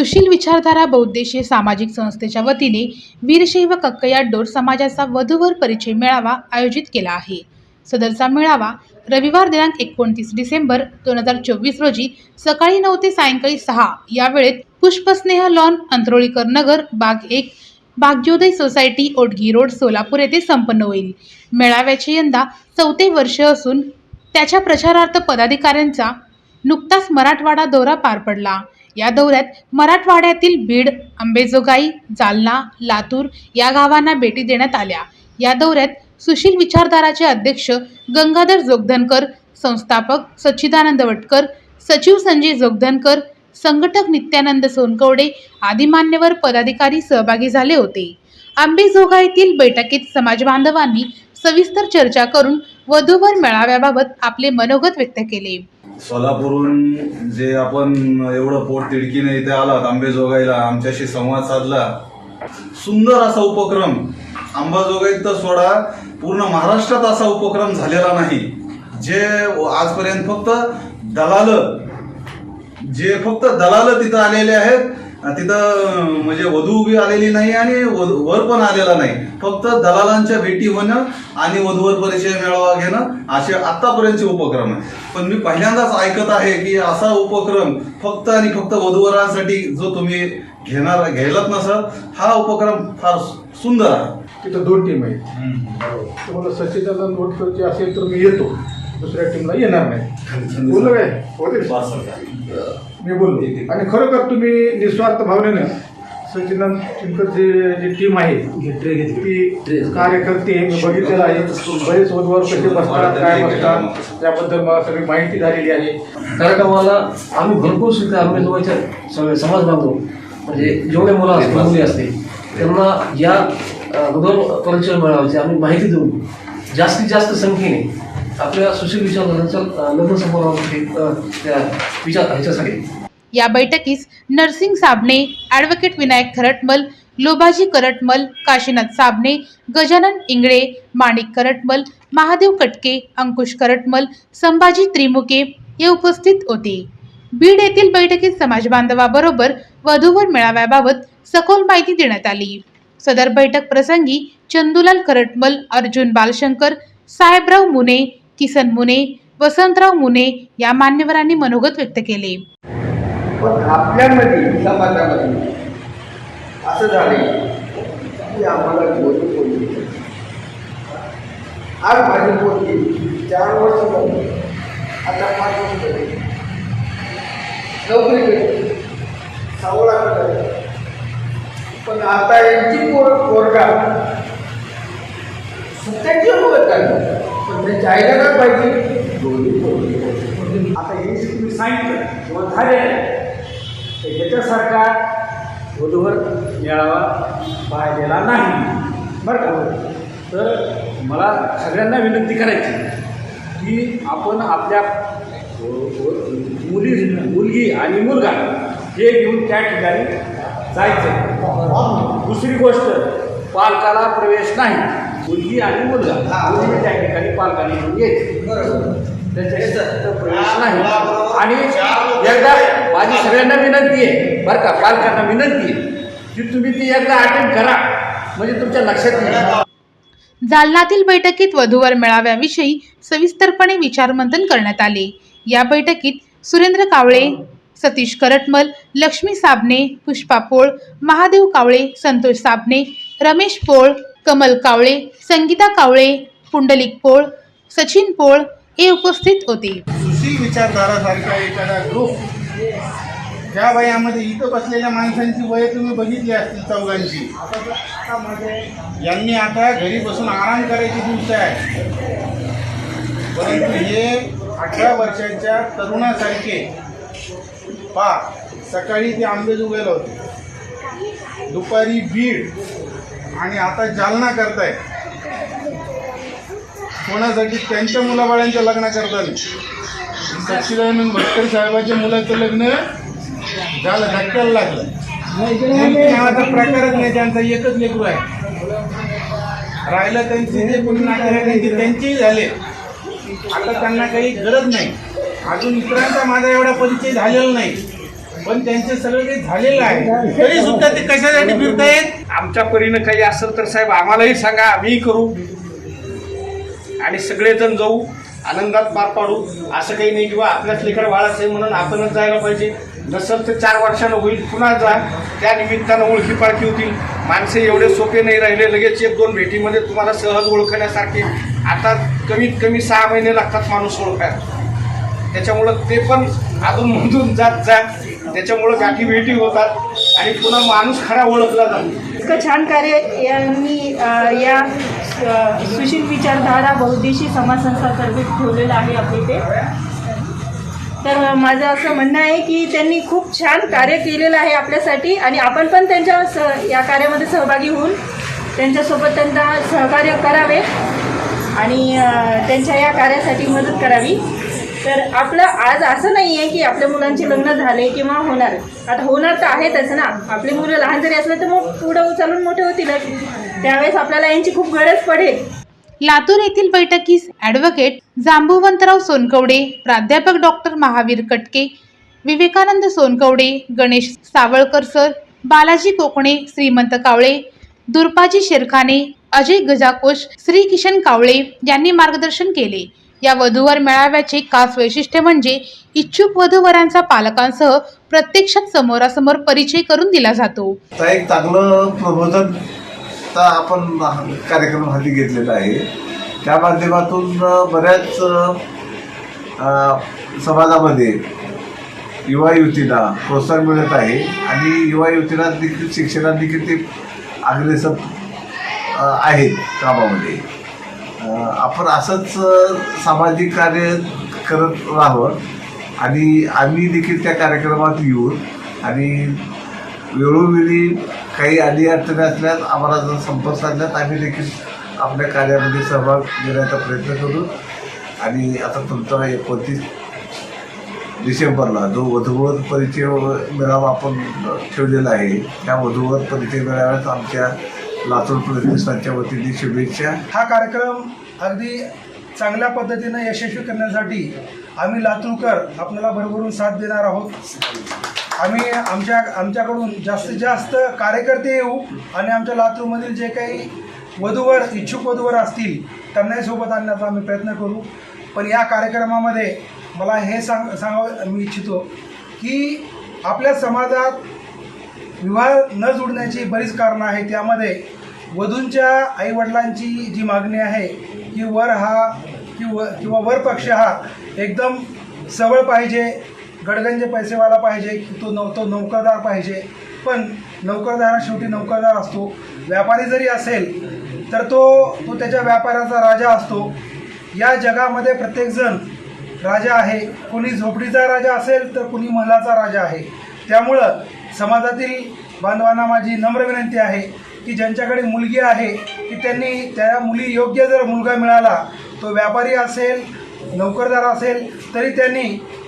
सुशील विचारधारा बौद्देशीय सामाजिक संस्थेच्या वतीने वीरशैव कक्कया डोर समाजाचा वधूवर परिचय मेळावा आयोजित केला आहे. सदरचा मेळावा रविवार दिनांक एकोणतीस डिसेंबर दोन हजार चोवीस रोजी सकाळी नऊ ते सायंकाळी सहा या वेळेत पुष्पस्नेह लॉन अंत्रोळीकर नगर बाग एक भाग्योदय सोसायटी ओटगी रोड सोलापूर येथे संपन्न होईल. मेळाव्याचे यंदा चौथे वर्ष असून त्याच्या प्रचारार्थ पदाधिकाऱ्यांचा नुकताच मराठवाडा दौरा पार पडला. या दौऱ्यात मराठवाड्यातील बीड अंबेजोगाई जालना लातूर या गावांना भेटी देण्यात आल्या. या दौऱ्यात सुशील विचारधाराचे अध्यक्ष गंगाधर जोगधनकर संस्थापक सच्चिदानंद वटकर सचिव संजय जोगधनकर संघटक नित्यानंद सोनकवडे आदी मान्यवर पदाधिकारी सहभागी झाले होते. आंबेजोगाईतील बैठकीत समाज बांधवांनी सविस्तर चर्चा करून वधूवर मेळाव्याबाबत आपले मनोगत व्यक्त केले. सोलापूरहून जे आपण एवढं पोट तिडकीने इथे आलात आंबेजोगाईला आमच्याशी संवाद साधला. सुंदर असा उपक्रम. अंबाजोगाईत तर सोडा पूर्ण महाराष्ट्रात असा उपक्रम झालेला नाही. जे आजपर्यंत फक्त दलाल जे फक्त दलाल तिथं आलेले आहेत तिथं म्हणजे वधू उभी आलेली नाही आणि वध- वर पण आलेला नाही. फक्त दलालांच्या भेटी होणं आणि वधूवर परिचय मेळावा घेणं असे आतापर्यंतचे उपक्रम आहे पण मी पहिल्यांदाच ऐकत आहे की असा उपक्रम फक्त आणि फक्त वधूवरांसाठी जो तुम्ही घेणार घ्यायलाच नसं हा उपक्रम फार सुंदर आहे. तिथं दोन टीम आहेत. तुम्हाला सचिदानंद वटकरची असेल तर मी येतो. दुसऱ्या टीमला येणार नाही. बोललो काय? होते मी बोललो. आणि खरोखर तुम्ही निस्वार्थ भावनेनं सचिदानंद चिमकरची जी टीम आहे ती कार्यकर्ते मी बघितलेलं आहे. बरेच वधूवर कसे बसतात काय बसतात त्याबद्दल मला सगळी माहिती झालेली आहे. कार्यक्रमाला आम्ही भरपूर सुद्धा आंबेजोगाईच्या सगळे समाज बांधव. म्हणजे जेवढे मुलं असतील मुली असतील त्यांना या अगोदर परिचय मिळावायची आम्ही माहिती देऊन जास्तीत जास्त संख्येने आपल्या सुशील विचारधारांच्या लग्न समारंभासाठी त्या विचार ह्याच्यासाठी या बैठकीस नरसिंग साबणे ॲडव्होकेट विनायक खरटमल लोभाजी करटमल काशीनाथ साबणे गजानन इंगळे माणिक करटमल महादेव कटके अंकुश करटमल संभाजी त्रिमुके हे उपस्थित होते. बीड येथील बैठकीत समाज बांधवाबरोबर वधूवर मेळाव्याबाबत सखोल माहिती देण्यात आली. सदर बैठक प्रसंगी चंदुलाल करटमल अर्जुन बालशंकर साहेबराव मुने किसन मुने वसंतराव मुने या मान्यवरांनी मनोगत व्यक्त केले. पण आपल्यामध्ये समाजामध्ये असं झाले की आम्हाला बोलू बोलली आज माझी पोरगी चार वर्ष झाली. आता पाच वर्ष झाली. नोकरी सावळा पण आता यांची पोर पोरगा. सत्याची पण त्यांच्या आईला काय पाहिजे? दोन्ही आता हे तुम्ही सांगितलं किंवा झाले. तर ह्याच्यासारखा वधूवर मिळावा पाहिलेला नाही. बरं का? तर मला सगळ्यांना विनंती करायची की आपण आपल्या मुली मुलगी आणि मुलगा हे घेऊन त्या ठिकाणी जायचं. दुसरी गोष्ट पालकाला प्रवेश नाही. मुलगी आणि मुलगा. दोन्ही त्या ठिकाणी पालकांनी नाही. आणि एकदा माझी सगळ्यांना विनंती आहे बरं का पालकांना विनंती आहे की तुम्ही ती एकदा अटेंड करा. म्हणजे तुमच्या लक्षात येईल. जालन्यातील बैठकीत वधूवर मेळाव्याविषयी सविस्तरपणे विचारमंथन करण्यात आले. या बैठकीत सुरेंद्र कावळे सतीश करटमल लक्ष्मी साबणे पुष्पा पोळ महादेव कावळे संतोष साबणे रमेश पोळ कमल कावळे संगीता कावळे पुंडलिक पोळ सचिन पोळ हे उपस्थित होते. सुशील विचारधारासारखा एखादा ग्रुप या वयामध्ये इथं बसलेल्या माणसांची वय तुम्ही बघितली असतील चौघांची यांनी आता घरी बसून आराम करायची दिवस आहे. परंतु हे अठरा वर्षाच्या तरुणासारखे पा सकाळी ते आंबेजोगाईला होते. दुपारी बीड आणि आता जालना करताय. कोणासाठी? त्यांच्या मुलाबाळांच्या लग्न करतात सच्चिदानंद भटकर साहेबाच्या मुलाचं लग्न झालं धक्क्याला लागलं. मुलगी नावाचा प्रकारच नाही त्यांचा एकच लेकरू आहे. राहिलं त्यांचे जे कोणी नातेवाईकांचे त्यांचेही झाले. आता त्यांना काही गरज नाही. अजून इतरांचा माझा एवढा परिचय झालेला नाही. पण त्यांचे सगळं काही झालेलं आहे. तरी सुद्धा ते कशासाठी फिरतायत? आमच्या परीनं काही असेल तर साहेब आम्हालाही सांगा आम्ही करू. आणि सगळेजण जाऊ आनंदात पार पाडू. असं काही नाही किंवा आपल्याच लेकर आहे म्हणून आपणच जायला पाहिजे. नसेल तर चार वर्षानं होईल पुन्हा जा. त्या निमित्तानं ओळखी पाळखी होतील. माणसे एवढे सोपे नाही राहिले. लगेच एक दोन भेटीमध्ये तुम्हाला सहज ओळखण्यासारखे. आता कमीत कमी सहा महिने लागतात माणूस ओळखायला. त्याच्यामुळं ते पण अधून मधून जात जात त्याच्यामुळं गाठी भेटी होतात आणि पुन्हा माणूस खरा ओळखला जातो. इतकं छान कार्य यांनी या सुशील विचारधारा बहुद्देशी समाज संस्थातर्फे ठेवलेलं आहे आपले ते. तर माझं असं म्हणणं आहे की त्यांनी खूप छान कार्य केलेलं आहे आपल्यासाठी आणि आपण पण त्यांच्या स या कार्यामध्ये सहभागी होऊन त्यांच्यासोबत त्यांना सहकार्य करावे आणि त्यांच्या या कार्यासाठी मदत करावी. तर आपलं आज असं नाही आहे की आपल्या मुलांचे लग्न झाले किंवा होणार. आता होणार तर आहेतच ना. आपली मुलं लहान जरी असले तर मग पुढं उचलून मोठे होतीलच त्यावेळेस आपल्याला यांची खूप गरज पडेल. लातूर येथील बैठकीस ॲडव्होकेट जांबुवंतराव सोनकवडे प्राध्यापक डॉक्टर महावीर कटके विवेकानंद सोनकवडे गणेश सावळकर सर बालाजी कोकणे श्रीमंत कावळे दुर्पाजी शेरखाने अजय गजाकोश श्री किशन कावळे यांनी मार्गदर्शन केले. या वधूवर मेळाव्याचे खास वैशिष्ट्य म्हणजे इच्छुक वधूवरांचा पालकांसह प्रत्यक्षात समोरासमोर परिचय करून दिला जातो. एक चांगलं प्रबोधन आपण कार्यक्रम हाती घेतलेला आहे. त्या माध्यमातून बऱ्याच समाजामध्ये युवा युवतीला प्रोत्साहन मिळत आहे आणि युवा युवतीला देखील शिक्षणात देखील ते अग्रेसर आहेत कामामध्ये. आपण असंच सामाजिक कार्य करत राहावं. आणि आम्ही देखील त्या कार्यक्रमात येऊन आणि वेळोवेळी काही अडी अडचणी असल्यास आम्हाला जर संपर्क साधल्यास आम्ही देखील आपल्या कार्यामध्ये सहभाग घेण्याचा प्रयत्न करू. आणि आता तुमचा एकोणतीस डिसेंबरला जो वधूवर परिचय मेळावा आपण ठेवलेला आहे त्या वधूवर परिचय मेळाव्यात आमच्या लातूर प्रतिष्ठानच्या वतीने शुभेच्छा. हा कार्यक्रम अगदी चांगल्या पद्धतीनं यशस्वी करण्यासाठी आम्ही लातूरकर आपल्याला भरभरून साथ देणार आहोत. आम्ही आमच्या आमच्याकडून जास्तीत जास्त कार्यकर्ते येऊ आणि आमच्या लातूरमधील जे काही वधूवर इच्छुक वधूवर असतील त्यांनाही सोबत आणण्याचा आम्ही प्रयत्न करू. पण या कार्यक्रमामध्ये मला हे सांग सांगावं मी इच्छितो की आपल्या समाजात विवाह न जुडण्याची बरीच कारणं आहेत. त्यामध्ये वधूंच्या आईवडिलांची जी मागणी आहे की वर हा किंवा किंवा वर पक्ष हा एकदम सवळ पाहिजे गडगंजे पैसेवाला पाहिजे की तो नव तो नौकरदार पाहिजे. पण नौकरदार शेवटी नौकरदार असतो. व्यापारी जरी असेल तर तो तो त्याच्या व्यापाराचा राजा असतो. या जगामध्ये प्रत्येकजण राजा आहे. कुणी झोपडीचा राजा असेल तर कुणी महलाचा राजा आहे. त्यामुळं समाजातील बांधवांना माझी नम्र विनंती आहे की ज्यांच्याकडे मुलगी आहे की त्यांनी त्या मुली योग्य जर मुलगा मिळाला तो व्यापारी असेल नोकरदार असेल तरी त्यांनी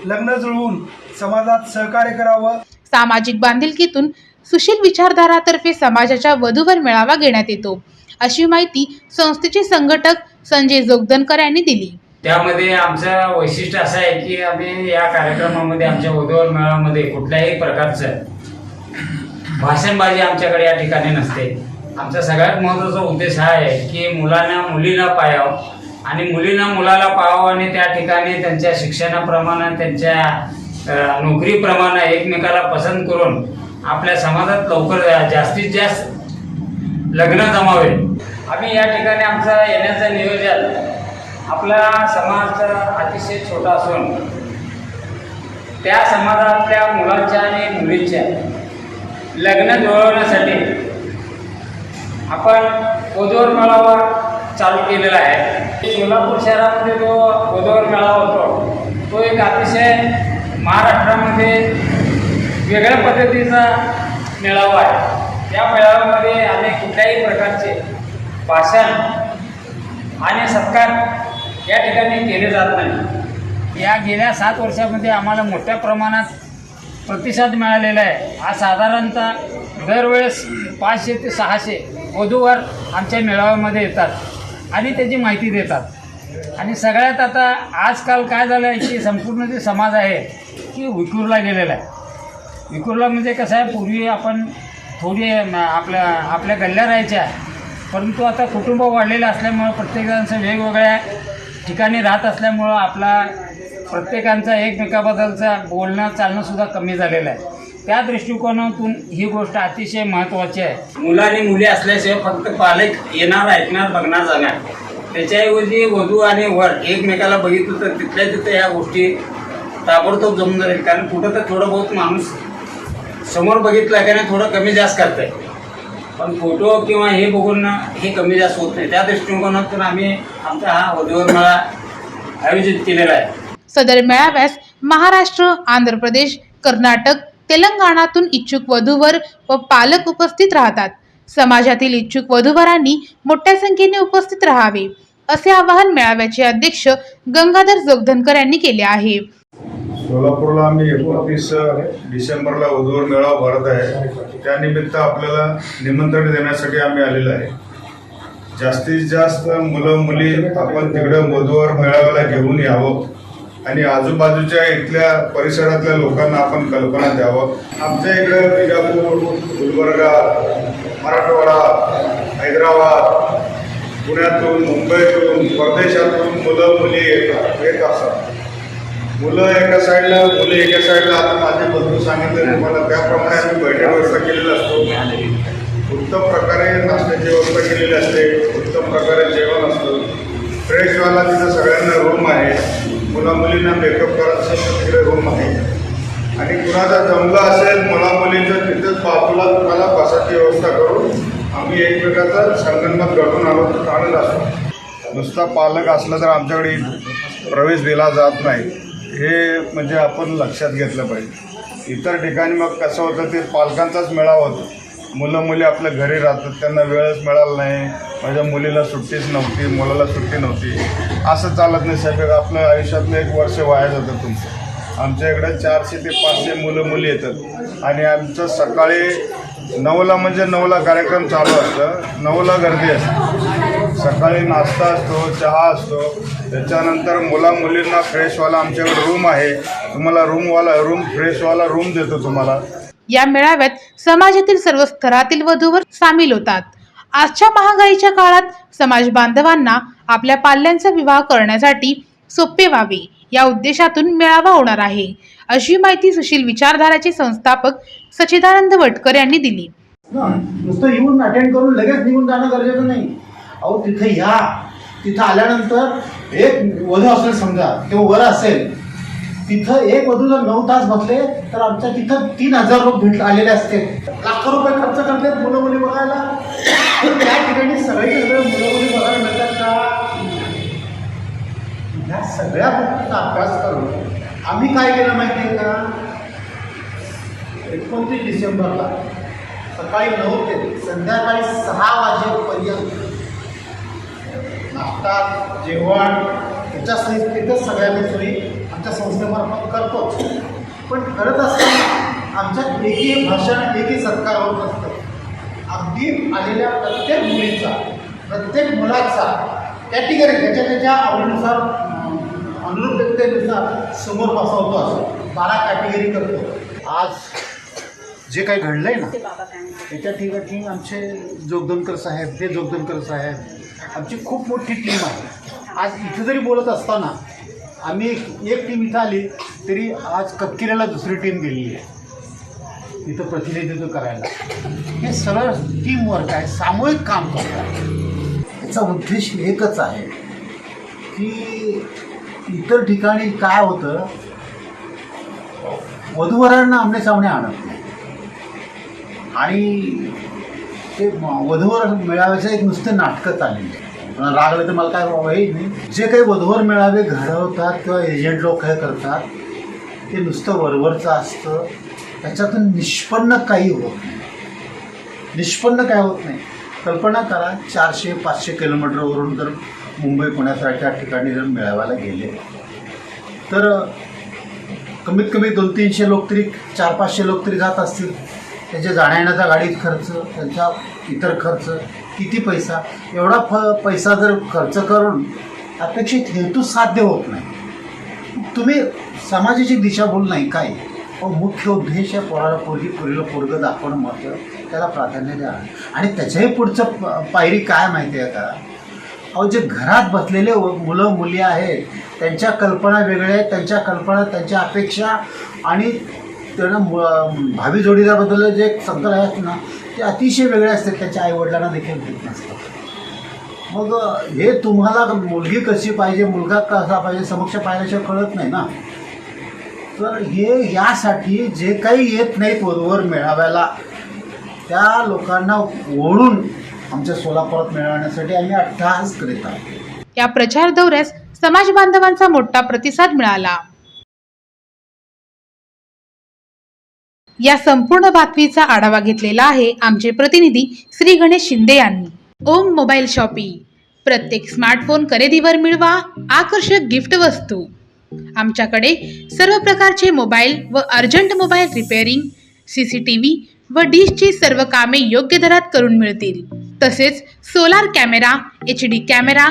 लग्न जुळवून समाजात सहकार्य करावं. सामाजिक बांधिलकीतून सुशील विचारधारातर्फे समाजाच्या वधूवर मेळावा घेण्यात येतो. अशी माहिती संस्थेचे संघटक संजय जोगदनकर यांनी दिली. त्यामध्ये आमचं वैशिष्ट्य असं आहे की आम्ही या कार्यक्रमामध्ये आमच्या वधूवर मेळाव्यामध्ये कुठल्याही प्रकारचं भाषणबाजी आमच्याकडे या ठिकाणी नसते. आमचा सगळ्यात महत्त्वाचा उद्देश हा आहे की मुलांना मुलींना पाहावं आणि मुलींना मुलाला पाहावं आणि त्या ठिकाणी त्यांच्या शिक्षणाप्रमाणे त्यांच्या नोकरीप्रमाणे एकमेकाला पसंत करून आपल्या समाजात लवकर जास्तीत जास्त लग्न जमावे. आम्ही या ठिकाणी आमचं येण्याचं नियोजन आपला समाज अतिशय छोटा असून त्या समाजातल्या मुलांच्या आणि मुलींच्या लग्न जुळवण्यासाठी आपण ओझोर मेळावा चालू केलेला आहे. सोलापूर शहरामध्ये जो ओझोर मेळावा होतो तो एक अतिशय महाराष्ट्रामध्ये वेगळ्या पद्धतीचा मेळावा आहे. त्या मेळाव्यामध्ये आम्ही कुठल्याही प्रकारचे भाषण आणि सत्कार या ठिकाणी केले जात नाही. या गेल्या सात वर्षामध्ये आम्हाला मोठ्या प्रमाणात प्रतिसाद मिळालेला आहे. आज साधारणतः दरवेळेस पाचशे ते सहाशे वधूवर आमच्या मेळाव्यामध्ये येतात आणि त्याची माहिती देतात. आणि सगळ्यात आता आजकाल काय झालं आहे की संपूर्ण जे समाज आहे की विखुरला गेलेला आहे. विकुर्ला म्हणजे कसं आहे पूर्वी आपण थोडी आपल्या आपल्या गल्ल्या राहायच्या. परंतु आता कुटुंब वाढलेलं असल्यामुळं प्रत्येकजणचं वेगवेगळ्या ठिकाणी राहत असल्यामुळं आपला प्रत्येकांचा एकमेकाबद्दलचा बोलणं चालणंसुद्धा कमी झालेलं आहे. त्या दृष्टिकोनातून ही गोष्ट अतिशय महत्त्वाची आहे. मुलं आणि मुली असल्याशिवाय फक्त पालक येणार ऐकणार बघणार जाणार त्याच्याऐवजी वधू आणि वर एकमेकाला बघितलं तर तिथल्या तिथं ह्या गोष्टी ताबडतोब जमून जाईल कारण कुठं तर थोडं बहुत माणूस समोर बघितलं की नाही थोडं कमी जास्त करतंय. पण फोटो किंवा हे बघून हे कमी जास्त होत नाही. त्या दृष्टिकोनातून आम्ही आमचा हा वधूवर मेळा आयोजित केलेला आहे. सदर मेळाव्यास महाराष्ट्र आंध्र प्रदेश कर्नाटक तेलंगणातून इच्छुक वधूवर व पालक उपस्थित राहतात. समाजातील इच्छुक वधूवरांनी मोठ्या संख्येने उपस्थित राहावे असे आवाहन मेळाव्याचे अध्यक्ष गंगाधर जोगधनकर यांनी केले आहे. सोलापूरला आम्ही एकोणतीस डिसेंबरला वधूवर मेळावा भरत आहे. त्यानिमित्त आपल्याला निमंत्रण देण्यासाठी आम्ही आलेलो आहे. जास्तीत जास्त मुलं मुली आपण तिकडं वधूवर मेळाव्याला घेऊन यावं. आणि आजूबाजूच्या इथल्या परिसरातल्या लोकांना आपण कल्पना द्यावं. आमच्या इकडं विजापूर गुलबर्गा मराठवाडा हैदराबाद पुण्यातून मुंबईतून परदेशातून मुलं मुली येतात येत असतात. मुलं एका साईडला मुली एका साईडला आता माझे बंधू सांगितले तुम्हाला त्याप्रमाणे आम्ही बैठक व्यवस्था केलेली असतो. उत्तम प्रकारे नाश्त्याची व्यवस्था केलेली असते उत्तम प्रकारे जेवण असतं. फ्रेशवाला तिथं सगळ्यांना रूम मुलींना मेकअप करायचं तिकडे रूम आहे आणि कुणाचा जमला असेल मुला मुलींचं तिथंच बाजूला तुम्हाला बसाची व्यवस्था करून आम्ही एकमेकाचा संगणमत घडून आलो तर चांगलं असतो नुसता पालक असला तर आमच्याकडे प्रवेश दिला जात नाही. हे म्हणजे आपण लक्षात घेतलं पाहिजे. इतर ठिकाणी मग कसं होतं ते पालकांचाच मेळावा होतो. मुलं मुली आपल्या घरी राहतात त्यांना वेळच मिळाला नाही. माझ्या मुलीला सुट्टीच नव्हती मुलाला सुट्टी नव्हती. असं चालत नाही साहेब आपलं आयुष्यातलं एक वर्ष वाया जातं तुमचं. आमच्या इकडे चारशे ते पाचशे मुलं मुली येतात. आणि आमचं सकाळी नऊला म्हणजे नऊला कार्यक्रम चालू असतं. नऊला गर्दी असते. सकाळी नाश्ता असतो चहा असतो. त्याच्यानंतर मुला मुलींना फ्रेशवाला आमच्याकडे रूम आहे. तुम्हाला रूमवाला रूम फ्रेशवाला रूम देतो तुम्हाला. या मेळाव्यात समाजातील सर्व स्तरातील वधूवर सामील होतात. आजच्या महागाईच्या काळात समाज बांधवांना आपल्या पाल्यांचा विवाह करण्यासाठी सोपे व्हावे या उद्देशातून मेळावा होणार आहे अशी माहिती सुशील विचारधाराचे संस्थापक सचिदानंद वटकर यांनी दिली. नुसतं येऊन अटेंड करून लगेच निघून जाणं गरजेचं नाही. अहो तिथे या. तिथं आल्यानंतर एक वधू असेल समजा किंवा वर असेल तिथं एक वधू जर नऊ तास बसले तर आमच्या तिथं तीन हजार लोक भेट आलेले असते लाखो रुपये खर्च करतात मुलं मुली बघायला. तर त्या ठिकाणी सगळे सगळे मुलं मुली बघायला मिळतात का? ह्या सगळ्या गोष्टींचा अभ्यास करून आम्ही काय केलं माहिती आहे का? एकोणतीस डिसेंबरला सकाळी नऊ ते संध्याकाळी सहा वाजेपर्यंत नाश्ता जेवण त्याच्या सहित सगळ्यांनी सोयी आमच्या संस्थेमार्फत करतोच. पण करत असताना आमच्यात एकही भाषण एकही सत्कार होत असतं अगदी आलेल्या प्रत्येक मुलीचा प्रत्येक मुलाचा कॅटेगरी त्याच्या त्याच्या आवडीनुसार अनुरूपतेनुसार समोर बसवतो असं बारा कॅटेगरी करतो. आज जे काही घडलं आहे ना त्याच्या ठिकाणी आमचे जोगदनकर साहेब हे जोगदनकर साहेब आमची खूप मोठी टीम आहे. आज इथे जरी बोलत असताना आम्ही एक एक टीम इथं आली तरी आज कपकिऱ्याला दुसरी टीम गेलेली आहे. इथं प्रतिनिधित्व करायला. हे सरळ टीम वर्क आहे. सामूहिक काम करतात याचा उद्देश एकच आहे की इतर ठिकाणी काय होतं वधूवरांना आमनेसामने आणत नाही. आणि ते वधूवर मेळाव्याचं एक नुसतं नाटकं चाललेली आहे. रागलं तर मला काय हे नाही. जे काही वधूवर मेळावे घडवतात किंवा एजंट लोक हे करतात ते नुसतं वरवरचं असतं. त्याच्यातून निष्पन्न काही होत नाही. निष्पन्न काय होत नाही. कल्पना करा चारशे पाचशे किलोमीटरवरून जर मुंबई पुण्यासारख्या ठिकाणी जर मेळाव्याला गेले. तर कमीत कमी दोन तीनशे लोक तरी चार पाचशे लोक तरी जात असतील. त्यांच्या जाण्यायेण्याचा गाडीत खर्च त्यांचा इतर खर्च किती पैसा? एवढा फ पैसा जर खर्च करून अपेक्षित हेतू साध्य होत नाही. तुम्ही समाजाची दिशाभूल नाही काय? पण मुख्य उद्देश या पोराला पोरगी पुरीला पोरगं दाखवणं महत्त्व त्याला प्राधान्य द्या. आणि त्याच्याही पुढचं प- पायरी काय माहिती आहे का? अहो जे घरात बसलेले मुलं मुली आहेत त्यांच्या कल्पना वेगळ्या आहेत त्यांच्या कल्पना त्यांच्या अपेक्षा आणि त्यांना मु- भावी जोडीदाराबद्दल जे संकल्प आहेत ना ते अतिशय वेगळे असतात. त्यांच्या आईवडिलांना देखील देत नसतात मग हे तुम्हाला मुलगी कशी पाहिजे मुलगा कसा पाहिजे समक्ष पाहिल्याशिवाय कळत नाही ना. तर हे यासाठी जे काही येत नाहीत वरवर मेळाव्याला त्या लोकांना ओढून आमच्या सोलापुरात मिळवण्यासाठी आम्ही अट्टहास करीत आहोत. या प्रचार दौऱ्यास समाज बांधवांचा मोठा प्रतिसाद मिळाला. या संपूर्ण बातमीचा आढावा घेतलेला आहे आमचे प्रतिनिधी श्री गणेश शिंदे यांनी. Om mobile shoppe. प्रत्येक स्मार्टफोन खरेदीवर मिळवा आकर्षक गिफ्ट वस्तू. आमच्याकडे सर्व प्रकारचे मोबाईल व urgent mobile repairing C C T V व डिशची सर्व कामे योग्य दरात करून मिळतील. तसेच solar camera H D camera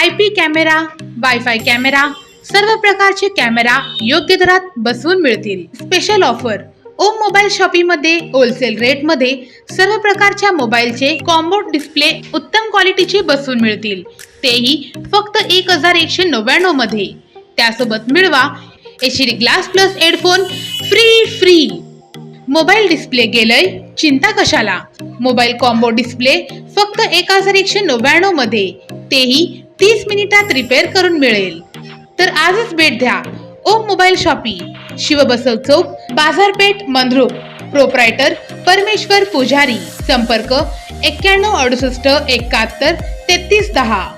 I P camera wifi camera सर्व प्रकारचे कॅमेरा योग्य दरात बसवून मिळतील. स्पेशल ऑफर ओम मोबाईल शॉपीमध्ये होलसेल रेटमध्ये सर्व प्रकारच्या मोबाईलचे कॉम्बो डिस्प्ले उत्तम क्वालिटीचे बसवून मिळतील. तेही फक्त एक हजार एकशे नव्याण्णवमध्ये त्यासोबत मिळवा H D glass plus headphone free free. Mobile display गेलय? चिंता कशाला? मोबाईल कॉम्बो डिस्प्ले फक्त एक हजार एकशे नव्याण्णवमध्ये. तेही तीस मिनिटात रिपेअर करून मिळेल. तर आजच भेट द्या. ओम मोबाईल शॉपी. शिवबसव चौक बाजारपेठ मंद्रुप प्रोप्रायटर परमेश्वर पुजारी. संपर्क एक्क्याण्णव अडुसष्ट एकाहत्तर तेहतीस दहा.